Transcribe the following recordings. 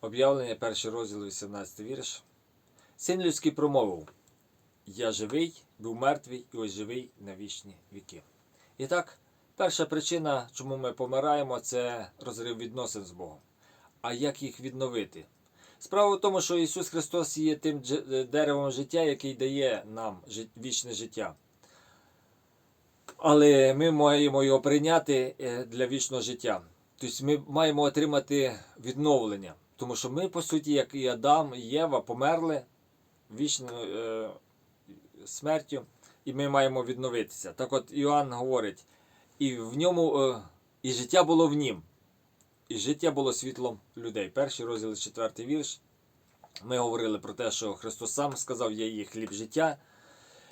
Об'явлення, перший розділ, 18 вірш. Син людський промовив: Я живий, був мертвий і ось живий на вічні віки. І так, перша причина, чому ми помираємо, це розрив відносин з Богом. А як їх відновити? Справа в тому, що Ісус Христос є тим деревом життя, який дає нам вічне життя. Але ми маємо його прийняти е, для вічного життя. Тобто ми маємо отримати відновлення. Тому що ми, по суті, як і Адам, і Єва, померли вічною е, смертю, і ми маємо відновитися. Так от Іоанн говорить, і в ньому е, і життя було в нім, і життя було світлом людей. Перший розділ, четвертий вірш. Ми говорили про те, що Христос сам сказав, я є хліб життя.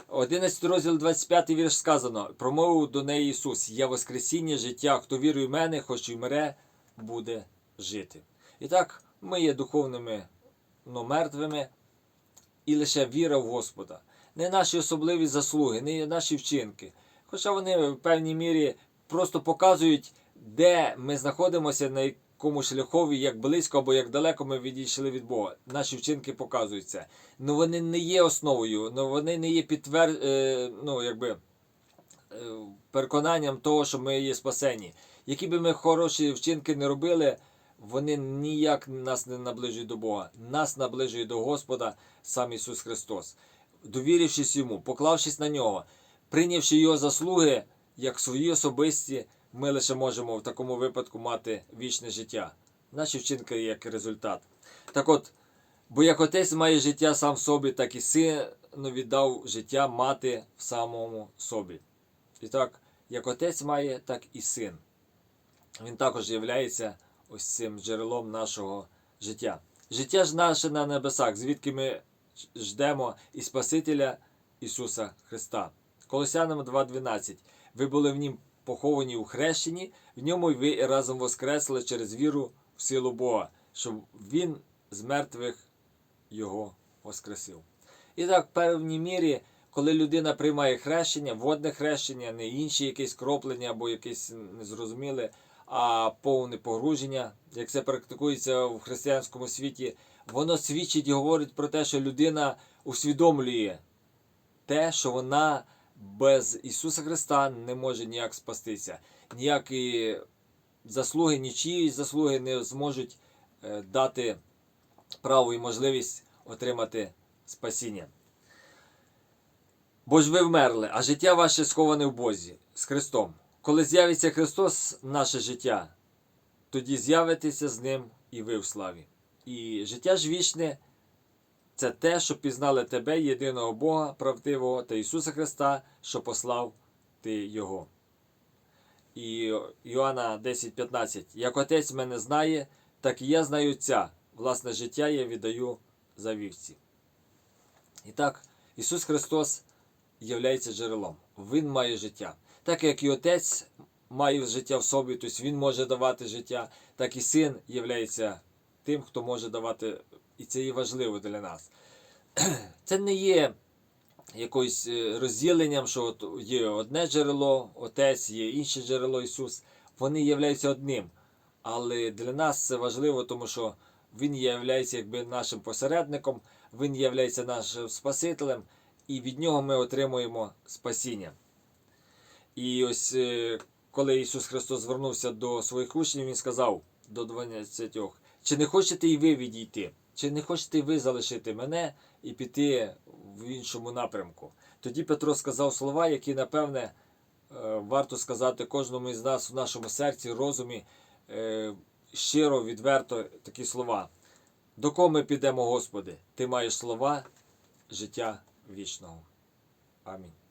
11 розділ 25 вірш сказано: промовив до неї Ісус: Я Воскресіння життя, хто вірує в мене, хоч і вмре, буде жити. І так, ми є духовними ну, мертвими, і лише віра в Господа. Не наші особливі заслуги, не наші вчинки. Хоча вони в певній мірі просто показують, де ми знаходимося, на якому шляхові, як близько або як далеко ми відійшли від Бога. Наші вчинки показують це. Ну вони не є основою, ну вони не є підтвер... е, ну, якби, е, переконанням того, що ми є спасені. Які би ми хороші вчинки не робили, вони ніяк нас не наближують до Бога. Нас наближує до Господа сам Ісус Христос. Довірившись йому, поклавшись на нього, прийнявши його заслуги як свої особисті, ми лише можемо в такому випадку мати вічне життя. Наші вчинки як результат. Так от, бо як отець має життя сам в собі, так і сину віддав життя мати в самому собі. І так, як отець має, так і син. Він також є ось цим джерелом нашого життя. Життя ж наше на небесах, звідки ми ждемо і Спасителя Ісуса Христа. Колосянам 2.12. Ви були в нім поховані у хрещенні, в ньому ви і разом воскресли через віру в силу Бога, щоб Він з мертвих його воскресив. І так, в певній мірі, коли людина приймає хрещення, водне хрещення, не інші якісь кроплення або якесь незрозуміле, а повне погруження, як це практикується в християнському світі, воно свідчить і говорить про те, що людина усвідомлює те, що вона без Ісуса Христа не може ніяк спастися. Ніякі заслуги, нічиї заслуги не зможуть е, дати право і можливість отримати спасіння. Бо ж ви вмерли, а життя ваше сховане в Бозі з Христом. Коли з'явиться Христос, в наше життя, тоді з'явитеся з Ним і ви в славі. І життя ж вічне це те, що пізнали тебе, єдиного Бога правдивого та Ісуса Христа, що послав ти Його. І Йоанна 10,15. Як отець мене знає, так і я знаю Отця. Власне життя я віддаю за вівці. І так, Ісус Христос є джерелом. Він має життя. Так як і Отець має життя в собі, тобто Він може давати життя, так і син є тим, хто може давати, і це є важливо для нас. Це не є якоюсь е, розділенням, що от є одне джерело, Отець, є інше джерело Ісус. Вони являються одним. Але для нас це важливо, тому що Він є якби нашим посередником, Він є нашим Спасителем, і від нього ми отримуємо спасіння. І ось е, коли Ісус Христос звернувся до своїх учнів, Він сказав до 12, чи не хочете і ви відійти? Чи не хочете і ви залишити мене і піти в іншому напрямку? Тоді Петро сказав слова, які, напевне, е, варто сказати кожному із нас в нашому серці, розумі, е, щиро, відверто такі слова. До кого ми підемо, Господи? Ти маєш слова життя вічного. Амінь.